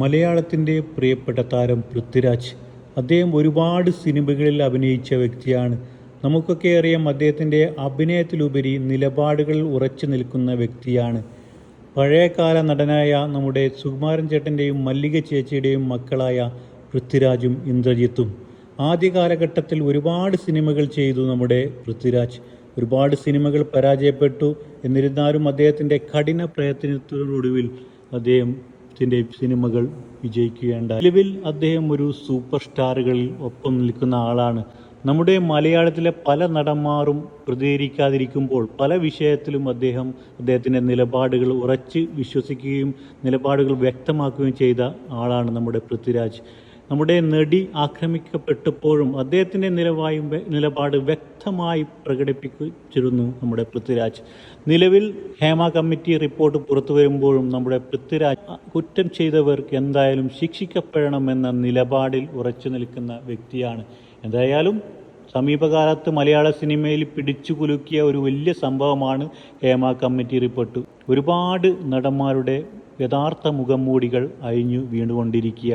മലയാളത്തിന്റെ പ്രിയപ്പെട്ട താരം പൃഥ്വിരാജ്. അദ്ദേഹം ഒരുപാട് സിനിമകളിൽ അഭിനയിച്ച വ്യക്തിയാണ്. നമുക്കൊക്കെ അറിയാം അദ്ദേഹത്തിന്റെ അഭിനയത്തിലുപരി നിലപാടുകളിൽ ഉറച്ചു നിൽക്കുന്ന വ്യക്തിയാണ്. പഴയകാല നടനായ നമ്മുടെ സുകുമാരൻ ചേട്ടന്റെയും മല്ലിക ചേച്ചിയുടെയും മക്കളായ പൃഥ്വിരാജും ഇന്ദ്രജിത്തും. ആദ്യ കാലഘട്ടത്തിൽ ഒരുപാട് സിനിമകൾ ചെയ്തു നമ്മുടെ പൃഥ്വിരാജ്. ഒരുപാട് സിനിമകൾ പരാജയപ്പെട്ടു. എന്നിരുന്നാലും അദ്ദേഹത്തിന്റെ കഠിന പ്രയത്നത്തിനൊടുവിൽ അദ്ദേഹത്തിന്റെ സിനിമകൾ വിജയിക്കുകയുണ്ട് നിലവിൽ അദ്ദേഹം ഒരു സൂപ്പർ സ്റ്റാറുകളിൽ ഒപ്പം നിൽക്കുന്ന ആളാണ്. നമ്മുടെ മലയാളത്തിലെ പല നടന്മാരും പ്രതികരിക്കാതിരിക്കുമ്പോൾ പല വിഷയത്തിലും അദ്ദേഹം അദ്ദേഹത്തിന്റെ നിലപാടുകൾ ഉറച്ച് വിശ്വസിക്കുകയും നിലപാടുകൾ വ്യക്തമാക്കുകയും ചെയ്ത ആളാണ് നമ്മുടെ പൃഥ്വിരാജ്. നമ്മുടെ നടി ആക്രമിക്കപ്പെട്ടപ്പോഴും അദ്ദേഹത്തിന്റെ നിലവായും നിലപാട് വ്യക്തമായി പ്രകടിപ്പിച്ചിരുന്നു നമ്മുടെ പൃഥ്വിരാജ്. നിലവിൽ ഹേമ കമ്മിറ്റി റിപ്പോർട്ട് പുറത്തു വരുമ്പോഴും നമ്മുടെ പൃഥ്വിരാജ് കുറ്റം ചെയ്തവർക്ക് എന്തായാലും ശിക്ഷിക്കപ്പെടണമെന്ന നിലപാടിൽ ഉറച്ചു നിൽക്കുന്ന വ്യക്തിയാണ്. എന്തായാലും സമീപകാലത്ത് മലയാള സിനിമയിൽ പിടിച്ചു കുലുക്കിയ ഒരു വലിയ സംഭവമാണ് ഹേമ കമ്മിറ്റി റിപ്പോർട്ട്. ഒരുപാട് നടന്മാരുടെ യഥാർത്ഥ മുഖംമൂടികൾ അഴിഞ്ഞു വീണുകൊണ്ടിരിക്കുകയാണ്.